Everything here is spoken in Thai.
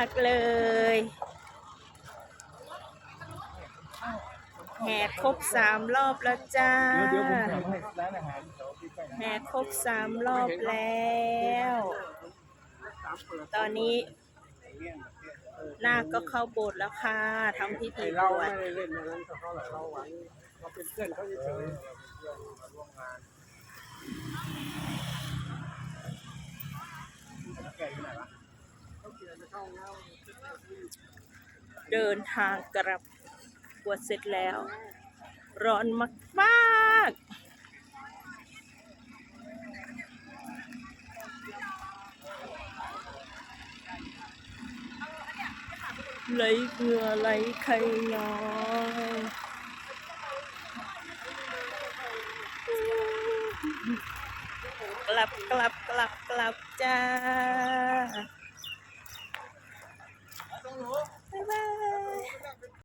ากเลย แห่ครบสามรอบแล้วจ้าเดี๋ยวผมทำให้ร้านอาหารแถวใกล้ๆนะแห่ครบสามรอบแล้ว ตอนนี้นาคก็เข้าโบสถ์แล้วค่ะทำพิธีไอ้บเราวไม่ชได้เล่นอย่างนั้นกับเขาหรอกเราหวังเราเป็นเพื่อนเขาเฉยแกอยู่ไหนวะ เดินทางกลับบวชเสร็จแล้ว ร้อนมากมากไหลเหงื่อไหลไข่ย้อยกลับกลับกลับกลับจ้า